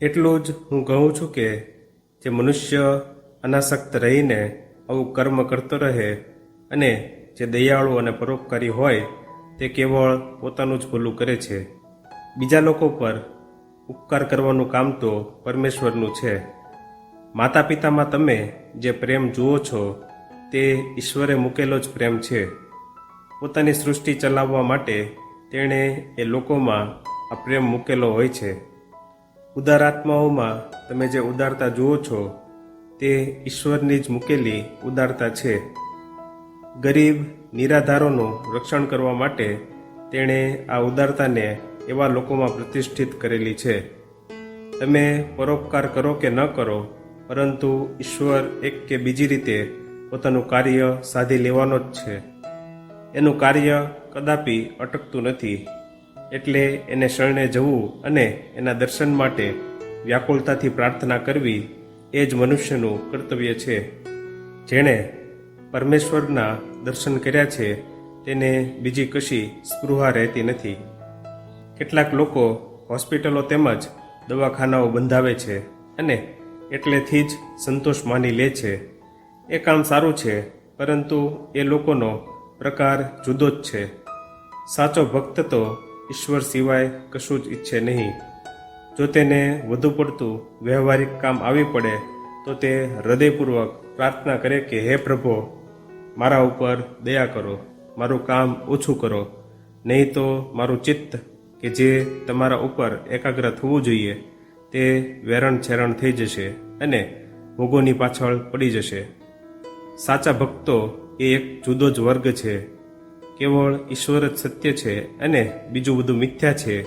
એટલું જ હું કહું છું કે જે મનુષ્ય અનાસક્ત રહીને આવું કર્મ કરતો રહે અને જે દયાળુ અને પરોપકારી હોય તે કેવળ પોતાનું જ ભૂલું કરે છે. બીજા લોકો પર ઉપકાર કરવાનું કામ તો પરમેશ્વરનું છે. માતા પિતામાં તમે જે પ્રેમ જુઓ છો તે ઈશ્વરે મૂકેલો જ પ્રેમ છે. પોતાની સૃષ્ટિ ચલાવવા માટે તેણે એ લોકોમાં આ પ્રેમ મૂકેલો હોય છે. ઉદારાત્માઓમાં તમે જે ઉદારતા જુઓ છો, તે ઈશ્વરની જ મૂકેલી ઉદારતા છે. ગરીબ, નિરાધારોનું રક્ષણ કરવા માટે તેણે આ ઉદારતાને એવા લોકોમાં પ્રતિષ્ઠિત કરેલી છે. તમે પરોપકાર કરો કે ન કરો, પરંતુ ઈશ્વર એક કે બીજી રીતે પોતાનું કાર્ય સાધી લેવાનો જ છે. એનું કાર્ય કદાપી અટકતું નથી. એટલે એને શરણે જવું અને એના દર્શન માટે વ્યાકુળતાથી પ્રાર્થના કરવી એ જ મનુષ્યનું કર્તવ્ય છે. જેણે પરમેશ્વરના દર્શન કર્યા છે, તેને બીજી કશી સ્પૃહા રહેતી નથી. કેટલાક લોકો હોસ્પિટલો તેમજ દવાખાનાઓ બંધાવે છે અને એટલેથી જ સંતોષ માની લે છે. એ કામ સારું છે, પરંતુ એ લોકોનો પ્રકાર જુદો જ છે. સાચો ભક્ત તો ઈશ્વર સિવાય કશું જ ઈચ્છે નહીં. જો તેને વધુ પડતું વ્યવહારિક કામ આવી પડે, તો તે હૃદયપૂર્વક પ્રાર્થના કરે કે, હે પ્રભુ, મારા ઉપર દયા કરો, મારું કામ ઓછું કરો. નહીં તો મારું ચિત્ત, કે જે તમારા ઉપર એકાગ્ર થવું જોઈએ, તે વેરણ છેરણ થઈ જશે અને ભોગોની પાછળ પડી જશે. સાચા ભક્તો એ એક જુદો જ વર્ગ છે. કેવળ ઈશ્વર જ સત્ય છે અને બીજું બધું મિથ્યા છે.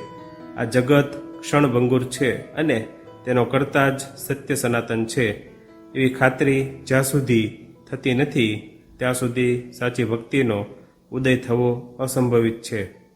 આ જગત ક્ષણભંગુર છે અને તેનો કરતા જ સત્ય સનાતન છે. એવી ખાતરી જ્યાં સુધી થતી નથી, ત્યાં સુધી સાચી ભક્તિનો ઉદય થવો અસંભવિત છે.